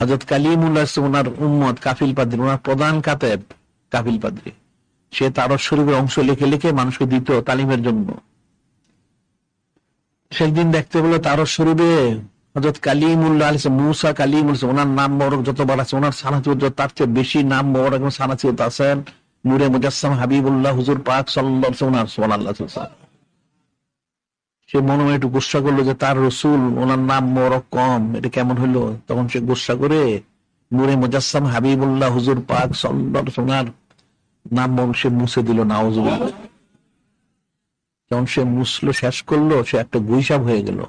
হজরত কালিমুল্লাহ ওনার উম্মত কাফিল পাদ্রি ওনার প্রধান কাতেব কাফিল পাদ্রি। সে তার শরীরের অংশ লিখে লিখে মানুষকে দিত তালিমের জন্য। সেদিন দেখতে পেল তার শরীরে হজরত কালিমুল্লাহ আলী মুসা কালিমুল ওনার নাম মোবারক যতবার আছে ওনার সানাচিয়ত তার চেয়ে বেশি নাম মোবারক এবং সানাচিয়ত আছেন নূরে মুজাসসাম হাবিবুল্লাহ হুজুর পাক সাল্লাহ ওনার সোনাল্লাহ সে মনে মনে একটু গুসা করল যে তার রসুল, ওনার নাম মোবারক কম, এটা কেমন হইল? তখন সে গুসা করে নূরে মুজাসসাম হাবিবুল্লাহ হুজুর পাক সাল্লাহ ওনার নাম সে মুছে দিল নাওজুল্লাহ যখন সে মুসলো শেষ করল, সে একটা গুইসাব হয়ে গেল।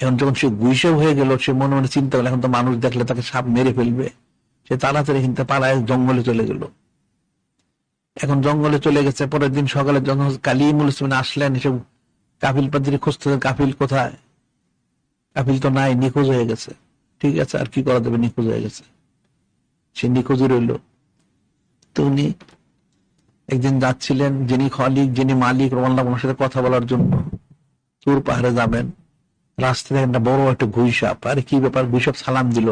এখন যখন সে গুইসাব হয়ে গেল, সে মনে মনে চিন্তা করল, এখন তো মানুষ দেখলে তাকে সাপ মেরে ফেলবে। সে তাড়াতাড়ি কিন্তু পালায় জঙ্গলে চলে গেল। এখন জঙ্গলে চলে গেছে, পরের দিন সকালে যখন কালিমুল ইসলাম আসলেন এসব কাপিল পাদ্রি খুঁজতে কাপিল কোথায়? কাপিল তো নাই, নিখোঁজ হয়ে গেছে। ঠিক আছে, আর কি করা যাবে? নিখোঁজ হয়ে গেছে। সে নিখোঁজ রইল। তো উনি একদিন যাচ্ছিলেন, যিনি খলিক, যিনি মালিক রোমাল্লাহ ওনার সাথে কথা বলার জন্য। তুর পাহাড়ে যাবেন। রাস্তা থেকে একটা বড় একটা ঘুইসাপ আরে কি ব্যাপার? ঘুইসাপ সালাম দিল।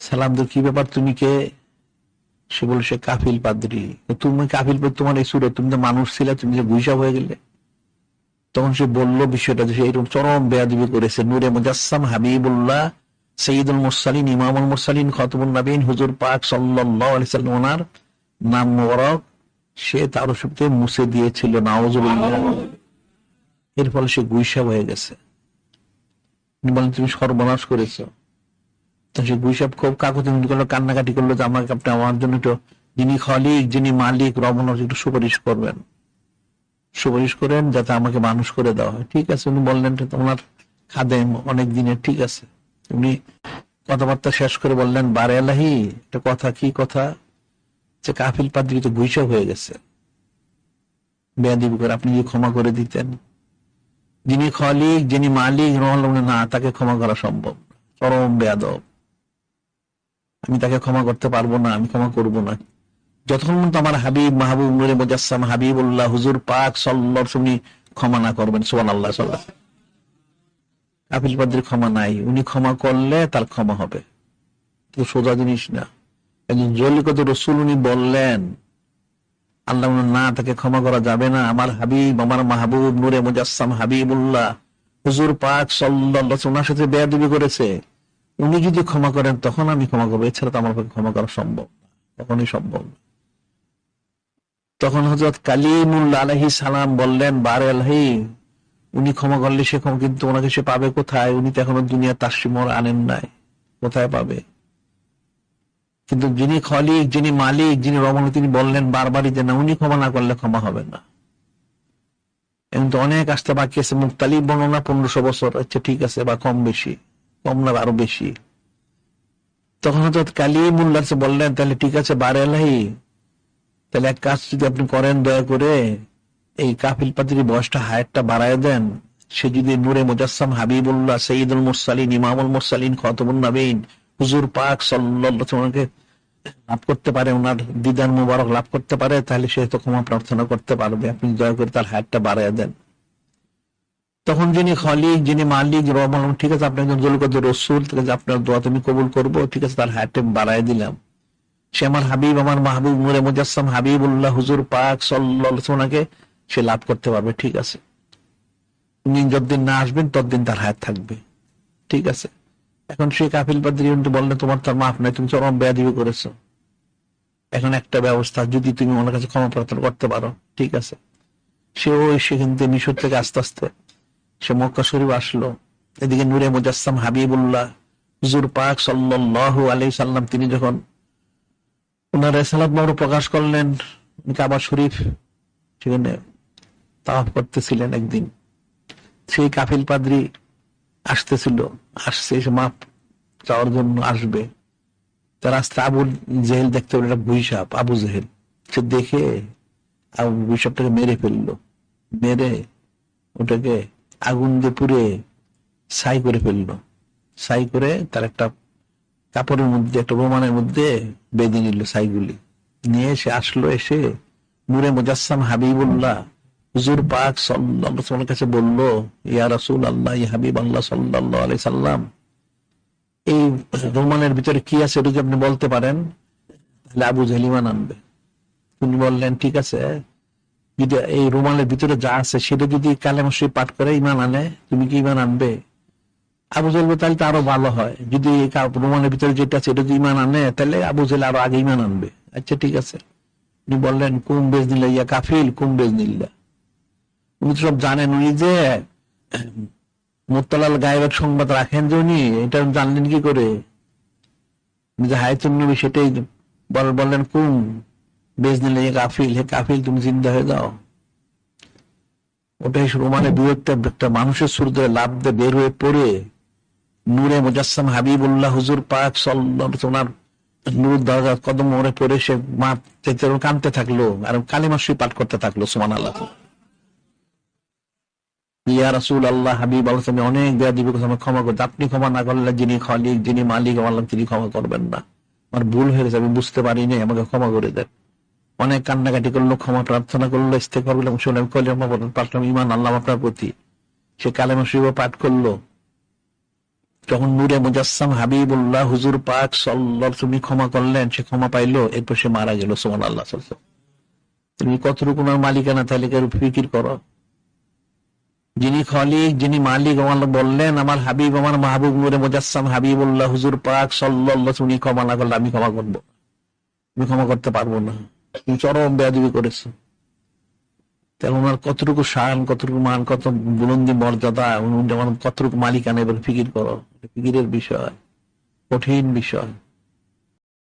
সালাম দিল, কি ব্যাপার? তুমি কে? সে বলে সে কাফিল পাদ্রি। তুমি কাফিল তোমার এই সুরে তুমি তো মানুষ ছিলে, তুমি যে ঘুইসাপ হয়ে গেলে? তখন সে বলল বিষয়টা যে এরকম চরম বেয়াদিবি করেছে। নূরে মুজাসসাম হাবিবুল্লাহ, সঈদুল মুরসালিন, ইমামুল মুরসালিন খতবুল নবীন, হুজুর পাক সাল্লাল্লাহু আলাইহি সাল্লাম ওনার নাম মোবারক, সে তার সত্যি মুছে দিয়েছিল নাওজুবিল্লাহ এর ফলে সে গুইসা হয়ে গেছে। বলেন তুমি সর্বনাশ করেছ। তো সে গুইসাব খুব কাকুতি করল কান্নাকাটি করল যে, আমাকে আপনি আমার জন্য একটু যিনি খলিক, যিনি মালিক রমন একটু সুপারিশ করবেন। সুপারিশ করেন যাতে আমাকে মানুষ করে দেওয়া হয়। ঠিক আছে, উনি বললেন ওনার খাদেম অনেক দিনের, ঠিক আছে। উনি কথাবার্তা শেষ করে বললেন, বারে আলাহি একটা কথা, কি কথা? যে কাফিল পাদ্রি তো গুইসা হয়ে গেছে। বেয়াদিবি করে আপনি যদি ক্ষমা করে দিতেন? যিনি খলিক, যিনি মালিক না, তাকে ক্ষমা করা সম্ভব চরম বেয়াদব। আমি তাকে ক্ষমা করতে পারব না, আমি ক্ষমা করব না। যতক্ষণ আমার হাবিব মাহবুব নুরে মুজাসসাম হাবিবুল্লাহ হুজুর পাক সল্লর শুনি ক্ষমা না করবেন সোহান আল্লাহ সাল্লাহ কাপিল পাদ্রির ক্ষমা নাই, উনি ক্ষমা করলে তার ক্ষমা হবে। তো সোজা জিনিস না। একজন জলিকত রসুল উনি বললেন, আল্লাহ না তাকে ক্ষমা করা যাবে না। আমার হাবিব, আমার মাহবুব নুরে মুজাসসাম হাবিবুল্লাহ হুজুর পাক সাল্লাহ ওনার সাথে বেয়াদবি করেছে। উনি যদি ক্ষমা করেন, তখন আমি ক্ষমা করব। এছাড়া তো আমার ক্ষমা করা সম্ভব কখনই সম্ভব না। তখন হজরত কালিমুল্লা আলহি সালাম বললেন, বার আলহি উনি ক্ষমা করলে সে ক্ষমা, কিন্তু ওনাকে সে পাবে কোথায়? উনি তো এখনও দুনিয়া তাসিমর আনেন নাই। কোথায় পাবে? কিন্তু যিনি খলিক, যিনি মালিক, যিনি রমন তিনি বললেন বারবারই যে না, উনি ক্ষমা না করলে ক্ষমা হবে না। এখন তো অনেক আসতে বাকি আছে। মুক্তালিব বর্ণনা পনেরোশো বছর আচ্ছা ঠিক আছে, বা কম বেশি, কম না, আরও বেশি। তখন হয়তো কালিমুল্লাহ বললেন, তাহলে ঠিক আছে, বারে আলাহি তাহলে এক কাজ যদি আপনি করেন, দয়া করে এই কাফিল পাতির বয়সটা হায়ারটা বাড়ায় দেন। সে যদি নূরে মুজাসসাম হাবিবুল্লাহ, সঈদুল মুরসালিন, ইমামুল মুরসালিন খতবুল নবীন, হুজুর পাক সাল্লাকে লাভ করতে পারে, ওনার দিদার মুবারক লাভ করতে পারে, তাহলে সে তো ক্ষমা প্রার্থনা করতে পারবে। আপনি দয়া করে তার হায়ারটা বাড়ায় দেন। তখন যিনি খলিক যিনি মালিক রহমান ঠিক আছে, আপনি একজন জলকদ রসুল, ঠিক আছে, আপনার দোয়া তুমি কবুল করব, ঠিক আছে, তার হায়ারটা বাড়ায় দিলাম। সে আমার হাবিব, আমার মাহবুব মুরে মুজাসম হাবিবুল্লাহ হুজুর পাক সাল্লাকে সে লাভ করতে পারবে, ঠিক আছে। উনি যতদিন না আসবেন, ততদিন তার হায়াত থাকবে, ঠিক আছে। এখন সে কাফিল পাদ্রি বললে, তোমার তার মাফ নাই, তুমি চরম বেয়াদিবি করেছ। এখন একটা ব্যবস্থা, যদি তুমি ওনার কাছে ক্ষমা প্রার্থনা করতে পারো, ঠিক আছে। সে ওই সেখান থেকে মিশর থেকে আস্তে আস্তে সে মক্কা শরীফ আসলো। এদিকে নূরে মুজাসম হাবিবুল্লাহ হুজুর পাক সাল্লাহ আলি সাল্লাম তিনি যখন ওনার রেসালাত মামর প্রকাশ করলেন কাবা শরীফ, সেখানে তাওয়াফ করতেছিলেন একদিন। সেই কাফিল পাদ্রি আসতেছিল, আসছে, এসে মাপ চাওয়ার জন্য আসবে। তার আসতে আবু জেহেল দেখতে পেল একটা ভুইসাপ আবু জেহেল। সে দেখে আবু ভুইসাপটাকে মেরে ফেলল। মেরে ওটাকে আগুন দিয়ে পুড়ে ছাই করে ফেলল। ছাই করে তার একটা কাপড়ের মধ্যে, একটা রোমানের মধ্যে বেঁধে নিল ছাইগুলি নিয়ে এসে আসলো, এসে নূরে মুজাসসাম হাবিবুল্লাহ, হুজুর পাক সাল্লাহ কাছে বলল, ইয়া রাসুল আল্লাহ ইয়া হাবিব আল্লাহ সাল্লাহ আলাই সাল্লাম, এই রোমানের ভিতরে কি আছে এটা যদি আপনি বলতে পারেন? তাহলে আবু জাহেল ইমান আনবে তিনি বললেন, ঠিক আছে, যদি এই রোমানের ভিতরে যা আছে, সেটা যদি কালেমা শরীফ পাঠ করে ইমান আনে, তুমি কি ইমান আনবে? আবু বলে, তাহলে তো আরও ভালো হয়। যদি রোমানের ভিতরে যেটা আছে এটা যদি ইমান আনে তাহলে আবু জাহেল আরও আগে ইমান আনবে। আচ্ছা ঠিক আছে। উনি বললেন কুম বেজ নিল্লা ইয়া কাফিল কুম বেজ নিল্লা উনি সব জানেন উনি যে মোত্তালাল গায়েবের সংবাদ রাখেন যে উনি এটা জানলেন কি করে? যে হায়তুন নবী সেটাই বল- বললেন কুম বেজ নিলে ইয়া কাফিল? হে কাফিল তুমি জিন্দা হয়ে যাও। ওটাই রোমানের বিরুদ্ধে একটা মানুষের সুর ধরে লাভ দিয়ে বের হয়ে পড়ে নূরে মুজাসসাম হাবিবুল্লাহ হুজুর পাক তোমার নূর দরজা কদম মোড়ে পড়ে সে মা কানতে থাকল আর কালিমা শরীফ পাঠ করতে থাকল সুমান আল্লাহ ইয়া রাসূল আল্লাহ হাবিব আল্লাহ তুমি অনেক দেয়া ক্ষমা করতে আপনি ক্ষমা না করলে যিনি খালিক যিনি মালিক আল্লাহ তিনি ক্ষমা করবেন না। আমার ভুল হয়ে গেছে, আমি বুঝতে পারিনি আমাকে ক্ষমা করে দেন। অনেক কান্নাকাটি করল, ক্ষমা প্রার্থনা করল ইস্তে করলাম শুনে কলিমা পাঠলাম ইমান আল্লাহ আপনার প্রতি। সে কালেমা পাঠ করল। যখন নূরে মুজাসসাম হাবিবুল্লাহ হুজুর পাক সাল্লাল্লাহু তুমি ক্ষমা করলেন, সে ক্ষমা পাইলো, এরপর সে মারা গেল সুমান আল্লাহ তুমি কতটুকু মালিকানা তালিকার ফিকির করো? যিনি খলিক, যিনি মালিক, আমার বললেন, আমার হাবিব, আমার মাহবুব নূরে মুজাসসাম হাবিবুল্লাহ হুজুর পাক সাল্লাল্লাহু তুমি ক্ষমা না করলে আমি ক্ষমা করব। আমি ক্ষমা করতে পারব না। তুমি চরম বেয়াদবি করেছ। তাহলে ওনার কতটুকু শান, কতটুকু মান, কত বুলন্দি মর্যাদা যেমন কতটুকু মালিকানা, এবার ফিকির করো। ফিকিরের বিষয়, কঠিন বিষয়।